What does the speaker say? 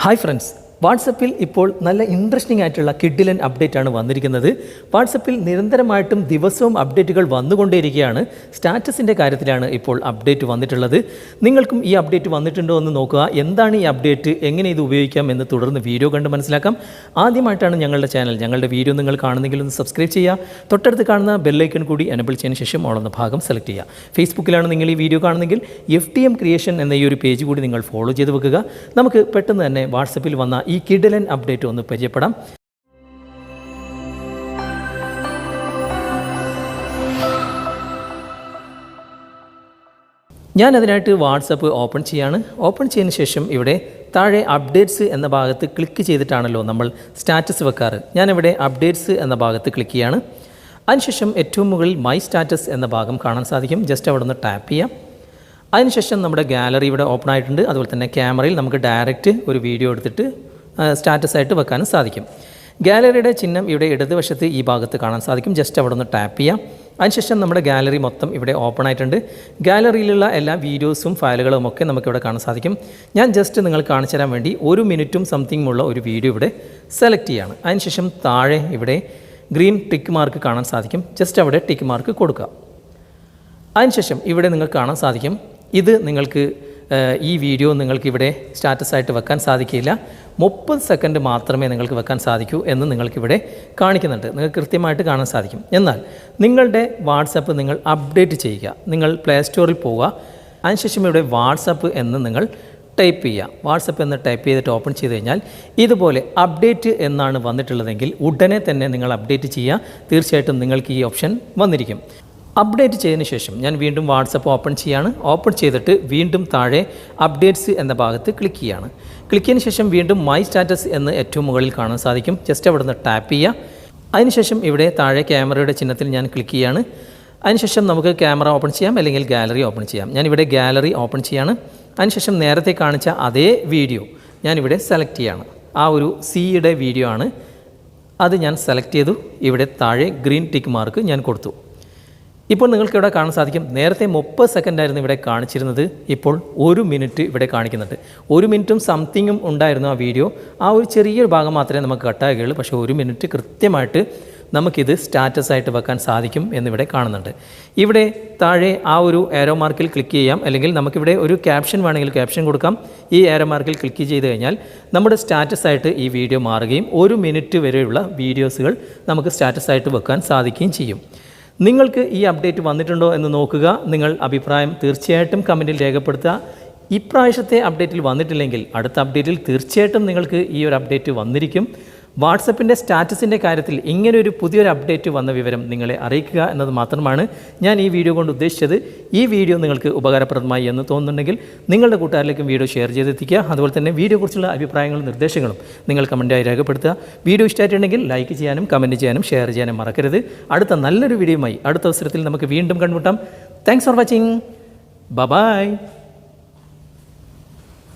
Hi friends വാട്സപ്പിൽ ഇപ്പോൾ നല്ല ഇൻട്രസ്റ്റിംഗ് ആയിട്ടുള്ള കിഡിലൻ അപ്ഡേറ്റ് ആണ് വന്നിരിക്കുന്നത്. വാട്സപ്പിൽ നിരന്തരമായിട്ടും ദിവസവും അപ്ഡേറ്റുകൾ വന്നുകൊണ്ടേയിരിക്കുകയാണ്. സ്റ്റാറ്റസിന്റെ കാര്യത്തിലാണ് ഇപ്പോൾ അപ്ഡേറ്റ് വന്നിട്ടുള്ളത്. നിങ്ങൾക്കും ഈ അപ്ഡേറ്റ് വന്നിട്ടുണ്ടോ എന്ന് നോക്കുക. എന്താണ് ഈ അപ്ഡേറ്റ് എങ്ങനെ ഇത് ഉപയോഗിക്കാം എന്ന് തുടർന്ന് വീഡിയോ കണ്ട് മനസ്സിലാക്കാം. ആദ്യമായിട്ടാണ് ഞങ്ങളുടെ ചാനൽ ഞങ്ങളുടെ വീഡിയോ നിങ്ങൾ കാണുന്നെങ്കിൽ ഒന്ന് സബ്സ്ക്രൈബ് ചെയ്യുക. തൊട്ടടുത്ത് കാണുന്ന ബെല്ലൈക്കൺ കൂടി എനബിൾ ചെയ്യുന്ന ശേഷം ഓളുന്ന ഭാഗം സെലക്ട് ചെയ്യുക. ഫേസ്ബുക്കിലാണ് നിങ്ങൾ ഈ വീഡിയോ കാണുന്നെങ്കിൽ എഫ് ക്രിയേഷൻ എന്ന ഈ ഒരു പേജ് കൂടി നിങ്ങൾ ഫോളോ ചെയ്ത് വെക്കുക. നമുക്ക് പെട്ടെന്ന് തന്നെ വാട്സപ്പിൽ വന്ന ഈ കിഡലൻ അപ്ഡേറ്റ് ഒന്ന് പരിചയപ്പെടാം. ഞാൻ അതിനായിട്ട് വാട്സപ്പ് ഓപ്പൺ ചെയ്യാണ്. ഓപ്പൺ ചെയ്തതിന് ശേഷം ഇവിടെ താഴെ അപ്ഡേറ്റ്സ് എന്ന ഭാഗത്ത് ക്ലിക്ക് ചെയ്തിട്ടാണല്ലോ നമ്മൾ സ്റ്റാറ്റസ് വെക്കാറ്. ഞാനിവിടെ അപ്ഡേറ്റ്സ് എന്ന ഭാഗത്ത് ക്ലിക്ക് ചെയ്യാണ്. അതിനുശേഷം ഏറ്റവും മുകളിൽ മൈ സ്റ്റാറ്റസ് എന്ന ഭാഗം കാണാൻ സാധിക്കും. ജസ്റ്റ് അവിടെ ഒന്ന് ടാപ്പ് ചെയ്യാം. അതിനുശേഷം നമ്മുടെ ഗാലറി ഇവിടെ ഓപ്പൺ ആയിട്ടുണ്ട്. അതുപോലെ തന്നെ ക്യാമറയിൽ നമുക്ക് ഡയറക്റ്റ് ഒരു വീഡിയോ എടുത്തിട്ട് സ്റ്റാറ്റസ് ആയിട്ട് വെക്കാനും സാധിക്കും. ഗാലറിയുടെ ചിഹ്നം ഇവിടെ ഇടതുവശത്ത് ഈ ഭാഗത്ത് കാണാൻ സാധിക്കും. ജസ്റ്റ് അവിടെ ഒന്ന് ടാപ്പ് ചെയ്യാം. അതിനുശേഷം നമ്മുടെ ഗാലറി മൊത്തം ഇവിടെ ഓപ്പൺ ആയിട്ടുണ്ട്. ഗാലറിയിലുള്ള എല്ലാ വീഡിയോസും ഫയലുകളും ഒക്കെ നമുക്കിവിടെ കാണാൻ സാധിക്കും. ഞാൻ ജസ്റ്റ് നിങ്ങൾ കാണിച്ചു തരാൻ വേണ്ടി ഒരു മിനിറ്റും സംതിങ് ഉള്ള ഒരു വീഡിയോ ഇവിടെ സെലക്ട് ചെയ്യാണ്. അതിനുശേഷം താഴെ ഇവിടെ ഗ്രീൻ ടിക്ക് മാർക്ക് കാണാൻ സാധിക്കും. ജസ്റ്റ് അവിടെ ടിക്ക് മാർക്ക് കൊടുക്കുക. അതിനുശേഷം ഇവിടെ നിങ്ങൾക്ക് കാണാൻ സാധിക്കും. ഇത് നിങ്ങൾക്ക് ഈ വീഡിയോ നിങ്ങൾക്കിവിടെ സ്റ്റാറ്റസായിട്ട് വെക്കാൻ സാധിക്കില്ല. മുപ്പത് സെക്കൻഡ് മാത്രമേ നിങ്ങൾക്ക് വെക്കാൻ സാധിക്കൂ എന്ന് നിങ്ങൾക്കിവിടെ കാണിക്കുന്നുണ്ട്. നിങ്ങൾക്ക് കൃത്യമായിട്ട് കാണാൻ സാധിക്കും. എന്നാൽ നിങ്ങളുടെ വാട്സപ്പ് നിങ്ങൾ അപ്ഡേറ്റ് ചെയ്യുക. നിങ്ങൾ പ്ലേ സ്റ്റോറിൽ പോവുക. അതിനുശേഷം ഇവിടെ വാട്സപ്പ് എന്ന് നിങ്ങൾ ടൈപ്പ് ചെയ്യുക. വാട്സപ്പ് എന്ന് ടൈപ്പ് ചെയ്തിട്ട് ഓപ്പൺ ചെയ്ത് കഴിഞ്ഞാൽ ഇതുപോലെ അപ്ഡേറ്റ് എന്നാണ് വന്നിട്ടുള്ളതെങ്കിൽ ഉടനെ തന്നെ നിങ്ങൾ അപ്ഡേറ്റ് ചെയ്യുക. തീർച്ചയായിട്ടും നിങ്ങൾക്ക് ഈ ഓപ്ഷൻ വന്നിരിക്കും. അപ്ഡേറ്റ് ചെയ്തതിന് ശേഷം ഞാൻ വീണ്ടും വാട്സപ്പ് ഓപ്പൺ ചെയ്യാണ്. ഓപ്പൺ ചെയ്തിട്ട് വീണ്ടും താഴെ അപ്ഡേറ്റ്സ് എന്ന ഭാഗത്ത് ക്ലിക്ക് ചെയ്യുകയാണ് ക്ലിക്ക് ചെയ്തതിന് ശേഷം വീണ്ടും മൈ സ്റ്റാറ്റസ് എന്ന് ഏറ്റവും മുകളിൽ കാണാൻ സാധിക്കും. ജസ്റ്റ് അവിടെ നിന്ന് ടാപ്പ് ചെയ്യുക. അതിനുശേഷം ഇവിടെ താഴെ ക്യാമറയുടെ ചിഹ്നത്തിൽ ഞാൻ ക്ലിക്ക് ചെയ്യാണ്. അതിനുശേഷം നമുക്ക് ക്യാമറ ഓപ്പൺ ചെയ്യാം അല്ലെങ്കിൽ ഗാലറി ഓപ്പൺ ചെയ്യാം. ഞാനിവിടെ ഗാലറി ഓപ്പൺ ചെയ്യാണ്. അതിനുശേഷം നേരത്തെ കാണിച്ച അതേ വീഡിയോ ഞാനിവിടെ സെലക്ട് ചെയ്യാണ്. ആ ഒരു സിയുടെ വീഡിയോ ആണ്. അത് ഞാൻ സെലക്ട് ചെയ്തു. ഇവിടെ താഴെ ഗ്രീൻ ടിക്ക് മാർക്ക് ഞാൻ കൊടുത്തു. ഇപ്പോൾ നിങ്ങൾക്ക് ഇവിടെ കാണാൻ സാധിക്കും. നേരത്തെ മുപ്പത് സെക്കൻഡ് ആയിരുന്നു ഇവിടെ കാണിച്ചിരുന്നത്. ഇപ്പോൾ ഒരു മിനിറ്റ് ഇവിടെ കാണിക്കുന്നുണ്ട്. ഒരു മിനിറ്റും സംതിങ്ങും ഉണ്ടായിരുന്നു ആ വീഡിയോ ആ ഒരു ചെറിയൊരു ഭാഗം മാത്രമേ നമുക്ക് കട്ടാകുകയുള്ളൂ പക്ഷേ ഒരു മിനിറ്റ് കൃത്യമായിട്ട് നമുക്കിത് സ്റ്റാറ്റസ് ആയിട്ട് വെക്കാൻ സാധിക്കും എന്നിവിടെ കാണുന്നുണ്ട്. ഇവിടെ താഴെ ആ ഒരു ഏരോ മാർക്കിൽ ക്ലിക്ക് ചെയ്യാം. അല്ലെങ്കിൽ നമുക്കിവിടെ ഒരു ക്യാപ്ഷൻ വേണമെങ്കിൽ ക്യാപ്ഷൻ കൊടുക്കാം. ഈ ഏരോ മാർക്കിൽ ക്ലിക്ക് ചെയ്ത് കഴിഞ്ഞാൽ നമ്മുടെ സ്റ്റാറ്റസ് ആയിട്ട് ഈ വീഡിയോ മാറുകയും ഒരു മിനിറ്റ് വരെയുള്ള വീഡിയോസുകൾ നമുക്ക് സ്റ്റാറ്റസ് ആയിട്ട് വെക്കാൻ സാധിക്കുകയും ചെയ്യും. നിങ്ങൾക്ക് ഈ അപ്ഡേറ്റ് വന്നിട്ടുണ്ടോ എന്ന് നോക്കുക. നിങ്ങൾ അഭിപ്രായം തീർച്ചയായിട്ടും കമന്റിൽ രേഖപ്പെടുത്തുക. ഇപ്രാവശ്യത്തെ അപ്ഡേറ്റിൽ വന്നിട്ടില്ലെങ്കിൽ അടുത്ത അപ്ഡേറ്റിൽ തീർച്ചയായിട്ടും നിങ്ങൾക്ക് ഈ ഒരു അപ്ഡേറ്റ് വന്നിരിക്കും. വാട്സപ്പിന്റെ സ്റ്റാറ്റസിന്റെ കാര്യത്തിൽ ഇങ്ങനൊരു പുതിയൊരു അപ്ഡേറ്റ് വന്ന വിവരം നിങ്ങളെ അറിയിക്കുക എന്നത് മാത്രമാണ് ഞാൻ ഈ വീഡിയോ കൊണ്ട് ഉദ്ദേശിച്ചത്. ഈ വീഡിയോ നിങ്ങൾക്ക് ഉപകാരപ്രദമായി എന്ന് തോന്നുന്നുണ്ടെങ്കിൽ നിങ്ങളുടെ കൂട്ടുകാരിലേക്കും വീഡിയോ ഷെയർ ചെയ്തെത്തിക്കുക. അതുപോലെ തന്നെ വീഡിയോയെക്കുറിച്ചുള്ള അഭിപ്രായങ്ങളും നിർദ്ദേശങ്ങളും നിങ്ങൾ കമന്റായി രേഖപ്പെടുത്തുക. വീഡിയോ ഇഷ്ടമായിട്ടുണ്ടെങ്കിൽ ലൈക്ക് ചെയ്യാനും കമന്റ് ചെയ്യാനും ഷെയർ ചെയ്യാനും മറക്കരുത്. അടുത്ത നല്ലൊരു വീഡിയോയുമായി അടുത്ത അവസരത്തിൽ നമുക്ക് വീണ്ടും കണ്ടുമുട്ടാം. Thanks for watching bye